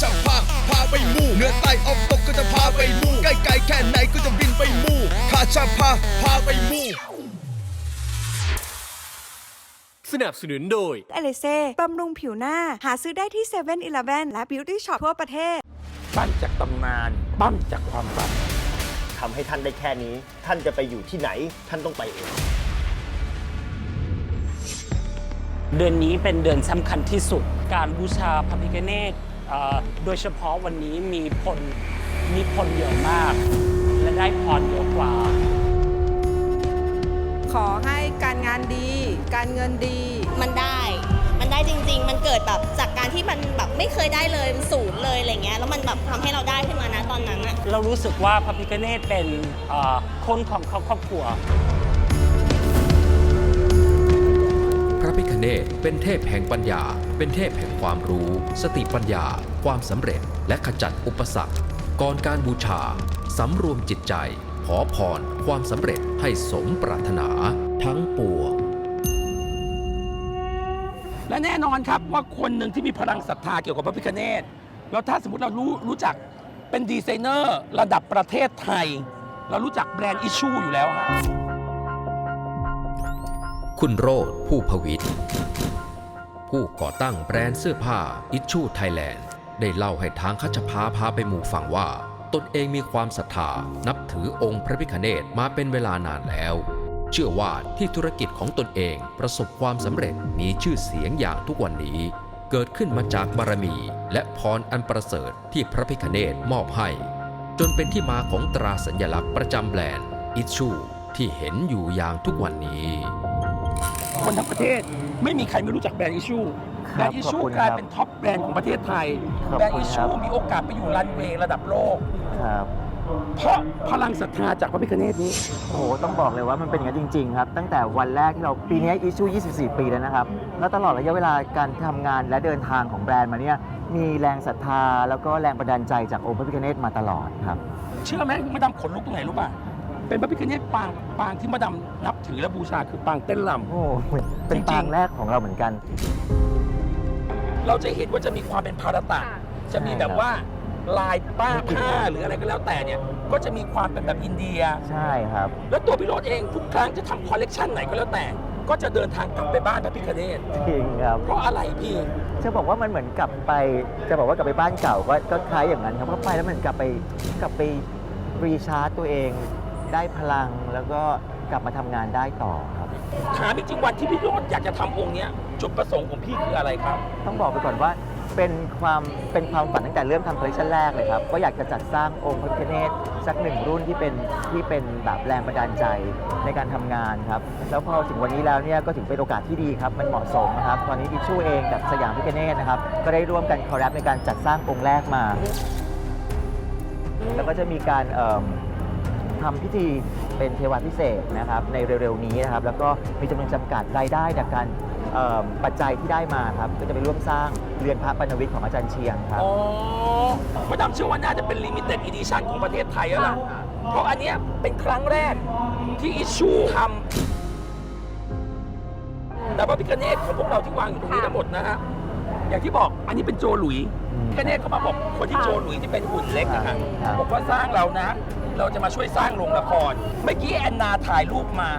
จะพาพาไปมู่เหนือใต้ออกตกก็จะพาไปมู่ใกล้ๆแค่ไหนก็จะบินไปมู่ข้าจะพาพาไปมู่สนับสนุนโดยเอลิเซ่บำรุงผิวหน้า หาซื้อได้ที่7 e เ e ่ e อและบิวตี้ช็อปทั่วประเทศ ปั้นจากตำนานปั้นจากความฝันทำให้ท่านได้แค่นี้ ท่านจะไปอยู่ที่ไหน ท่านต้องไปเอง เดือนนี้เป็นเดือนสำคัญที่สุด การบูชาพระพิฆเนศเอ่อ โดยเฉพาะวันนี้มีผลมีผลเยอะมาก และได้พรเยอะกว่า ขอให้การงานดี การเงินดี มันได้ มันได้จริง ๆ มันเกิดแบบจากการที่มันแบบไม่เคยได้เลยมันศูนย์เลยอะไรเงี้ย แล้วมันแบบทำให้เราได้ขึ้นมานะตอนนั้นอะเรารู้สึกว่าพระพิฆเนศเป็นเอ่อคนของครอบครัว พระพิคเนตเป็นเทพแห่งปัญญา เป็นเทพแห่งความรู้ สติปัญญา ความสำเร็จ และขจัดอุปสรรค ก่อนการบูชา สำรวมจิตใจ ขอพร ความสำเร็จให้สมปรารถนาทั้งปวง และแน่นอนครับว่าคนหนึ่งที่มีพลังศรัทธาเกี่ยวกับพระพิฆเนศแล้วถ้าสมมติเรารู้รู้จักเป็นดีไซเนอร์ระดับประเทศไทย เรารู้จักแบรนด์อิชชูอยู่แล้วฮะคุณโรธผู้พวิทย์ ผู้ก่อตั้งแบรนด์เสื้อผ้าอิชชูไทยแลนด์ได้เล่าให้ทางคัชพาพาไปหมู่ฟังว่า ตนเองมีความศรัทธานับถือองค์พระพิฆเนศมาเป็นเวลานานแล้ว เชื่อว่าที่ธุรกิจของตนเองประสบความสำเร็จมีชื่อเสียงอย่างทุกวันนี้ เกิดขึ้นมาจากบารมี และพรอันประเสริฐที่พระพิฆเนศมอบให้ จนเป็นที่มาของตราสัญลักษณ์ประจำแบรนด์อิชชูที่เห็นอยู่อย่างทุกวันนี้ คนทั้งประเทศ ไม่มีใครไม่รู้จักแบรนด์อิชชูครับแบรนด์อิชชูขอบคุณกลายครับเป็นท็อปแบรนด์ของประเทศไทยขอบแบรนด์คุณอิชครัชูบมีโอกาสไปอยู่รันเวย์ระดับโลก ครับเพราะพลังศรัทธาจากพระพิฆเนศนี้ โอ้โห ต้องบอกเลยว่ามันเป็นอย่างนั้นจริง ๆ ครับ ตั้งแต่วันแรกที่เราปีนี้อิชู 24 ปีแล้วนะครับ แล้วตลอดระยะเวลาการทำงานและเดินทางของแบรนด์มาเนี่ย มีแรงศรัทธาแล้วก็แรงบันดาลใจจากองค์พระพิฆเนศมาตลอดครับ เชื่อไหมมาดามขนลุกตรงไหนรู้ป่ะ เป็นพระพิฆเนศปางปางที่มาดามนับถือและบูชาคือปางเต้นลำ โอ้โหเป็นจริงๆ ปางแรกของเราเหมือนกัน เราจะเห็นว่าจะมีความเป็นภารตะจะมีแบบว่าลายป้าผ้าหรืออะไรก็แล้วแต่เนี่ย ก็จะมีความเป็นแบบอินเดีย ใช่ครับ แล้วตัวพี่โรดเองทุกครั้งจะทำคอลเลกชันไหนก็แล้วแต่ ก็จะเดินทางกลับไปบ้านพระพิฆเนศจริงครับ เพราะอะไรพี่ จะบอกว่ามันเหมือนกลับไป จะบอกว่ากลับไปบ้านเก่าก็ก็คล้ายอย่างนั้นครับเพราะไปแล้วมันกลับไปกลับไปรีชาร์จตัวเอง ได้พลังแล้วก็กลับมาทำงานได้ต่อครับ ถามจริงๆวันที่พี่โรดอยากจะทำองค์เนี้ยจุดประสงค์ของพี่คืออะไรครับ ต้องบอกไปก่อนว่าเป็นความเป็นความฝันตั้งแต่เริ่มทำคอลเลคชันแรกเลยครับว่าอยากจะจัดสร้างองค์พระพิฆเนศสักหนึ่งรุ่นที่เป็นที่เป็นแบบแรงบันดาลใจในการทำงานครับ แล้วพอถึงวันนี้แล้วเนี่ยก็ถึงเป็นโอกาสที่ดีครับ มันเหมาะสมนะครับ ตอนนี้ดิชูเองกับสยามพิฆเนศนะครับ ก็ได้ร่วมกันคอลแลบในการจัดสร้างองค์แรกมา แล้วก็จะมีการเอิ่ม ทำพิธีเป็นเทวาพิเศษกนะครับในเร็วๆนี้นะครับแล้วก็มีจำนวนจำกัดรายได้จากการเอิ่มปัจจัยที่ได้มาครับก็จะไปร่วมสร้างเรือนพระปณวิทย์ของอาจารย์เชียงครับ อ๋อมาดามเชื่อว่าน่าจะเป็นลิมิเต็ดอีดิชันของประเทศไทยแล้วล่ะ เพราะอันเนี้ยเป็นครั้งแรกที่อิชชูทำแต่พระพิฆเนศของพวกเราที่วางอยู่ตรงนี้ทั้งหมดนะฮะ อย่างที่บอกอันนี้เป็นโจหลุยอืมพิฆเนศเขามาบอกคนที่โจหลุยที่เป็นหุ่นเล็กนะฮะครับบอกว่าสร้างเรานะ เราจะมาช่วยสร้างโรงละคร เมื่อกี้แอนนาถ่ายรูปมา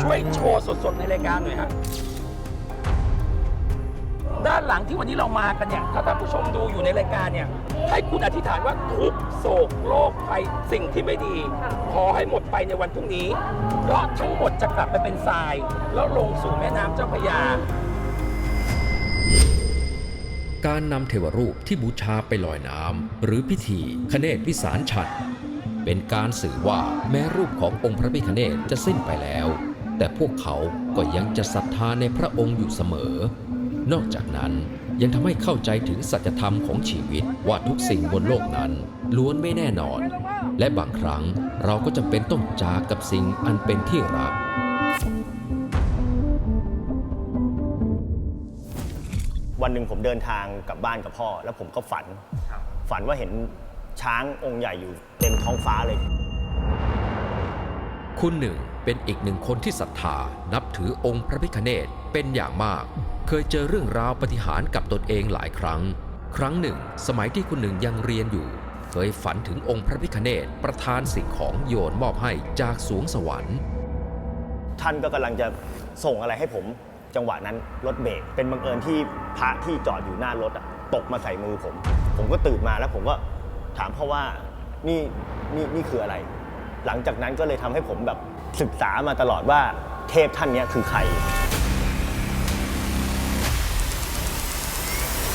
ช่วยโชว์สดๆในรายการหน่อยฮะด้านหลังที่วันนี้เรามากันเนี่ยถ้าท่านผู้ชมดูอยู่ในรายการเนี่ย ให้คุณอธิษฐานว่าทุกข์โศกโรคภัยสิ่งที่ไม่ดี ขอให้หมดไปในวันพรุ่งนี้ เพราะทั้งหมดจะกลับไปเป็นทราย แล้วลงสู่แม่น้ำเจ้าพระยา การนำเทวรูปที่บูชาไปลอยน้ำหรือพิธีคเนศวิสารฉันเป็นการสื่อว่าแม้รูปขององค์พระพิฆเนศจะสิ้นไปแล้ว แต่พวกเขาก็ยังจะศรัทธาในพระองค์อยู่เสมอ นอกจากนั้นยังทำให้เข้าใจถึงสัจธรรมของชีวิตว่าทุกสิ่งบนโลกนั้น ล้วนไม่แน่นอน และบางครั้งเราก็จำเป็นต้องจากกับสิ่งอันเป็นที่รัก วันหนึ่งผมเดินทางกลับบ้านกับพ่อ แล้วผมก็ฝัน ฝันว่าเห็นช้างองค์ใหญ่อยู่เต็มท้องฟ้าเลย คุณหนึ่งเป็นอีกหนึ่งคนที่ศรัทธานับถือองค์พระพิฆเนศเป็นอย่างมาก เคยเจอเรื่องราวปาฏิหารย์กับตนเองหลายครั้ง ครั้งหนึ่ง สมัยที่คุณหนึ่งยังเรียนอยู่ เคยฝันถึงองค์พระพิคเนตประทานสิ่งของโยนมอบให้จากสวงสวรรค์ ท่านก็กำลังจะส่งอะไรให้ผม จังหวะนั้นรถเบรกเป็นบังเอิญที่พระที่จอดอยู่หน้ารถอะตกมาใส่มือผม ผมก็ตื่นมาแล้วผมก็ถามพ่อว่านี่นี่นี่คืออะไร หลังจากนั้นก็เลยทำให้ผมแบบศึกษามาตลอดว่าเทพท่านเนี้ยคือใคร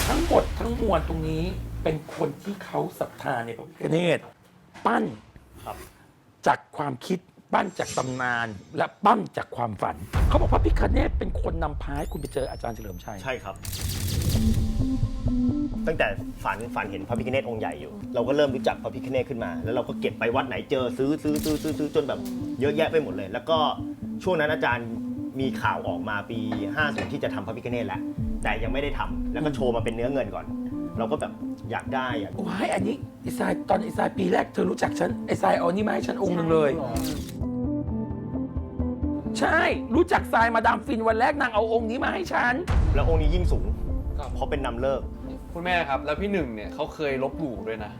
ทั้งหมดทั้งมวลตรงนี้เป็นคนที่เขาศรัทธาในพระพิฆเนศปั้นครับ จากความคิด ปั้นจากตำนานและปั้นจากความฝัน เขาบอกพระพิฆเนศเป็นคนนำพาให้คุณไปเจออาจารย์เฉลิมชัย ใช่ครับ ตั้งแต่ฝันฝันเห็นพระพิฆเนศองค์ใหญ่อยู่ เราก็เริ่มรู้จักพระพิฆเนศขึ้นมา แล้วเราก็เก็บไปวัดไหนเจอซื้อซื้อซื้อซื้อซื้อจนแบบเยอะแยะไปหมดเลย แล้วก็ช่วงนั้นอาจารย์มีข่าวออกมาปี50ที่จะทำพระพิฆเนศแหละแต่ยังไม่ได้ทำแล้วก็โชว์มาเป็นเนื้อเงินก่อน เราก็แบบอยากได้อยากว้ายอันนี้ไอ้ทรายตอนไอ้ทรายปีแรกเธอรู้จักฉันไอ้ทรายเอานี่มาให้ฉันองค์หนึ่งเลย ใช่รู้จักทรายมาดามฟินวันแรกนางเอาองค์นี้มาให้ฉัน แล้วองค์นี้ยิ่งสูงเพราะเป็นนำเลิก คุณแม่ครับ แล้วพี่หนึ่งเนี่ยเขาเคยลบหลู่ด้วยนะ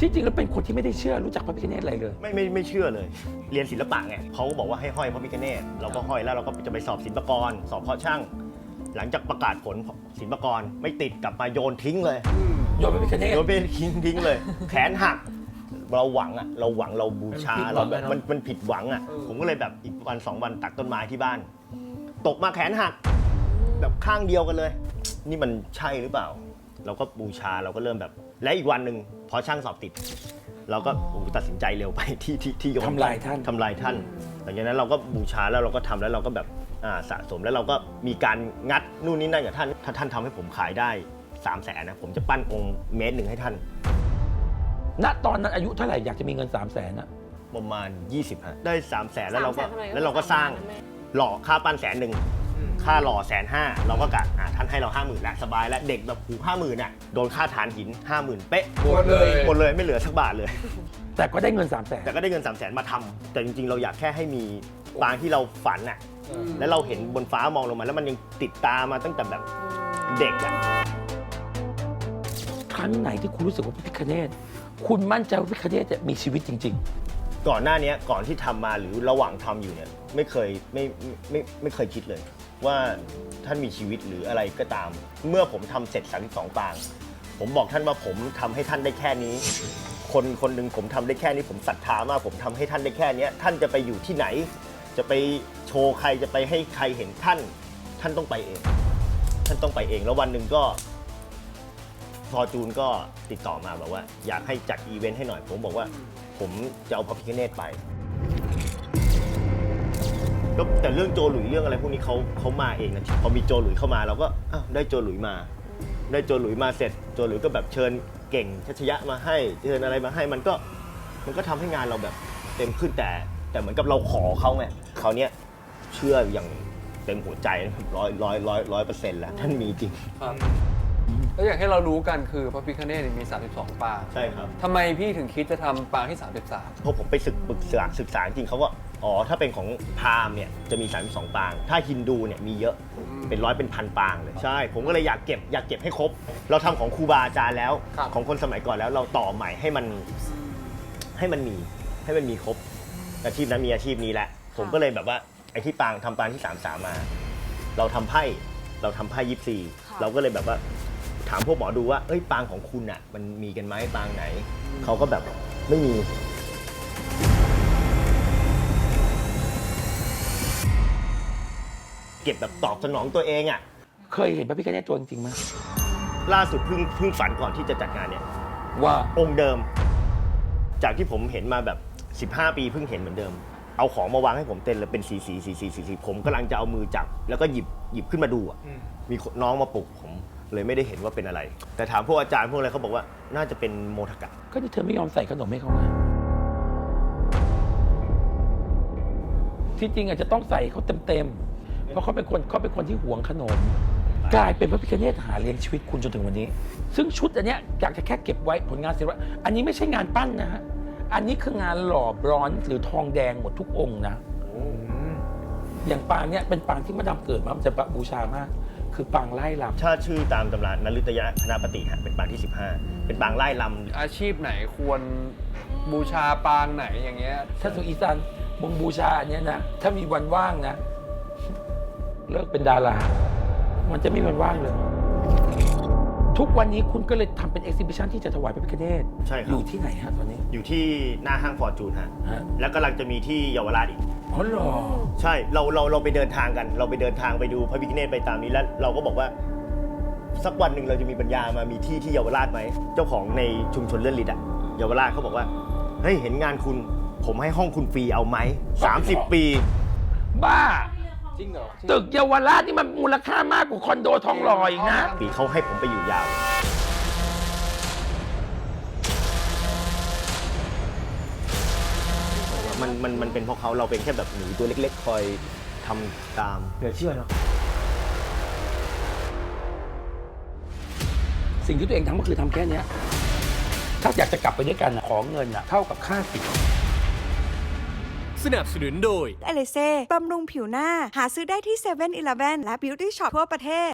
ที่จริงแล้วเป็นคนที่ไม่ได้เชื่อรู้จักพระพิฆเนศอะไรเลย ไม่ไม่ไม่เชื่อเลย เรียนศิลปะไงเขาก็บอกว่าให้ห้อยพระพิฆเนศเราก็ห้อยแล้วเราก็จะไปสอบศิลปากร สอบเพาะช่าง หลังจากประกาศผลศิลปากรไม่ติดกลับมาโยนทิ้งเลย โยนพระพิฆเนศโยนไปทิ้งทิ้งเลย แขนหัก เราหวังอะเราหวังเราบูชามันผิดหวัเรางแบบอะเนอะมันมันผิดหวังอะเออผมก็เลยแบบอีกวันสองวันตัดต้นไม้ที่บ้าน ตกมาแขนหักแบบข้างเดียวกันเลย นี่มันใช่หรือเปล่า เราก็บูชาเราก็เริ่มแบบ และอีกวันหนึ่งพอช่างสอบติด เราก็โอ้โหตัดสินใจเร็วไปที่ที่ที่โยนทำลายท่าน ทำลายท่านหลังจากนั้นเราก็บูชาแล้วเราก็ทำแล้วเราก็แบบอ่าสะสมแล้วเราก็มีการงัดนู่นนี่นั่นกับท่าน ถ้าท่านทำให้ผมขายได้3ามแสนนะผมจะปั้นองค์เมตรหนึ่งให้ท่าน ณตอนนั้นอายุเท่าไหร่อยากจะมีเงิน3 0 0แสนอะประมาณ 20ฮะได้3ามแสนแล้วเราก็ 300,000ทำไมก็แล้วเราก็สร้างหล่อค่าปั้นแสนหนึ่งค่าหล่อแสนห้าเราก็กะอ่าท่านให้เราห้าหมื่นแล้วสบายแล้วเด็กแบบหูห้าหมื่นอะโดนค่าฐานหินห้าหมื่นเป๊ะหมดเลย หมดเลยไม่เหลือสักบาทเลย แต่ก็ได้เงิน3 0 0แสนแต่ก็ได้เงิน3ามแสนมาทำแต่จริงๆ เราอยากแค่ให้มีปางที่เราฝันน่ะแล้วเราเห็นบนฟ้ามองลงมา แล้วมันยังติดตามาตั้งแต่แบบเด็กอะครั้งไหนที่คุณรู้สึกว่าพระพิฆเนศ คุณมั่นใจว่าพระพิฆเนศจะมีชีวิตจริง ก่อนหน้านี้ก่อนที่ทำมาหรือระหว่างทำอยู่เนี่ยไม่เคยไม่ไม่ไม่ไม่เคยคิดเลย ว่าท่านมีชีวิตหรืออะไรก็ตาม เมื่อผมทำเสร็จ32ปาง ผมบอกท่านว่าผมทำให้ท่านได้แค่นี้ คนคนหนึ่งผมทำได้แค่นี้ ผมศรัทธามากผมทำให้ท่านได้แค่เนี้ยท่านจะไปอยู่ที่ไหน จะไปโชว์ใครจะไปให้ใครเห็นท่าน ท่านต้องไปเอง ท่านต้องไปเองแล้ววันหนึ่งก็ ฟอจูนก็ติดต่อมาแบบว่า อยากให้จัดอีเวนต์ให้หน่อย ผมบอกว่า ผมจะเอาพระพิฆเนศไปก็แต่เรื่องโจหลุยเรื่องอะไรพวกนี้เขาเขามาเองนะพอมีโจหลุยเข้ามาเราก็อ้าวได้โจหลุยมา ได้โจหลุยมาเสร็จ โจหลุยก็แบบเชิญเก่งชัชยะมาให้เชิญอะไรมาให้มันก็มันก็ทำให้งานเราแบบเต็มขึ้นแต่ แต่เหมือนกับเราขอเขาไงเขาวเนี้ยเชื่ออย่างเต็มหัวใจร้อยร้อยร้อยร้อยเปอร์เซ็นต์แล้วท่านมีจริงครับ แล้วอย่างให้เรารู้กันคือพระพิฆเนศเนี่ยมี 32 ปางใช่ครับ ทำไมพี่ถึงคิดจะทำปางที่พอผมไปศึกปรึกษาศึกษาจริงเขาก็อ๋อถ้าเป็นของพราหมณ์เนี่ยจะมี32ปาง ถ้าฮินดูเนี่ยมีเยอะเป็นร้อยเป็นพันปางเลยใช่ ผมก็เลยอยากเก็บอยากเก็บให้ครบ เราทำของครูบาอาจารย์แล้ว ครับ ของคนสมัยก่อนแล้วเราต่อใหม่ให้มันให้มันมีให้มันมีครบ อาชีพนั้นมีอาชีพนี้แหละ ผมก็เลยแบบว่าไอ้ที่ปางทำปางที่สามสามมา เราทำไพ่เราทำไพ่ยิปซีเราก็เลยแบบว่า ถามพวกหมอดูว่า เอ้ยปางของคุณอะ มันมีกันไหมปางไหน เขาก็แบบไม่มี เก็บแบบตอบสนองตัวเองอะๆเคยเห็นพระพิฆเนศตัวจริงๆไหมล่าสุดเพิ่งเพิ่งฝันก่อนที่จะจัดงานเนี่ย ว่าองค์เดิม จากที่ผมเห็นมาแบบ 15 ปีเพิ่งเห็นเหมือนเดิม เอาของมาวางให้ผมเต็มเลยเป็นสีสีสีสีสีสีผมกำลังจะเอามือจับ แล้วก็หยิบหยิบขึ้นมาดูอะมีคนน้องมาปลุกผม เลยไม่ได้เห็นว่าเป็นอะไร แต่ถามพวกอาจารย์พวกอะไรเขาบอกว่าน่าจะเป็นโมทกะก็ที่เธอไม่ยอมใส่ขนมให้เขาไงที่จริงอาจจะต้องใส่เขาเต็มๆ เพราะเขาเป็นคนเขาเป็นคนที่หวงขนม กลายเป็นพระพิฆเนศหาเลี้ยงชีวิตคุณจนถึงวันนี้ ซึ่งชุดอันเนี้ยอยากจะแค่เก็บไว้ผลงานศิลปะอันนี้ไม่ใช่งานปั้นนะฮะ อันนี้คืองานหล่อบรอนซ์หรือทองแดงหมดทุกองค์นะ อย่างปางเนี้ยเป็นปางที่มาดามเกิดมาจะบูชามาก คือปางไล่ลำถ้าชื่อตามตำรานฤตยะคณะปฏิฮะเป็นปางที่ 15 เป็นปางไล่ลำอาชีพไหนควรบูชาปางไหนอย่างเงี้ย ถ้าสุอีสานบงบูชาอันเนี้ยนะถ้ามีวันว่างนะ เลิกเป็นดารา มันจะไม่มีวันว่างเลย ทุกวันนี้คุณก็เลยทำเป็นเอ็กซิบิชันที่จะถวายพระพิฆเนศใช่ครับ อยู่ที่ไหนฮะตอนนี้ อยู่ที่หน้าห้างฟอร์จูนฮะ ฮะ แล้วกำลังจะมีที่เยาวราชอีก อ๋อเหรอใช่เราเราเราไปเดินทางกัน เราไปเดินทางไปดูพระพิฆเนศไปตามนี้แล้วเราก็บอกว่า สักวันหนึ่งเราจะมีปัญญามามีที่ที่เยาวราชไหมเจ้าของในชุมชนเลื่อนลิดอะเยาวราชเขาบอกว่าเฮ้ยเห็นงานคุณผมให้ห้องคุณฟรีเอาไหม30 ปี บ้า จริงเหรอ ตึกเยาวราชนี่มันมูลค่ามากกว่าคอนโดทองหล่ออีกนะ ปีเขาให้ผมไปอยู่ยาว มันมันมันเป็นเพราะเขาเราเป็นแค่แบบหนูตัวเล็กๆ คอยทำตาม เหลือเชื่อเนาะสิ่งที่ตัวเองทำก็คือทำแค่เนี้ยถ้าอยากจะกลับไปด้วยกันน่ะขอเงินน่ะเท่ากับค่าสิทธิ์สนับสนุนโดยอเลเซ่บำรุงผิวหน้า หาซื้อได้ที่7 e เ e ่ e อและ Beauty Shop ทั่วประเทศ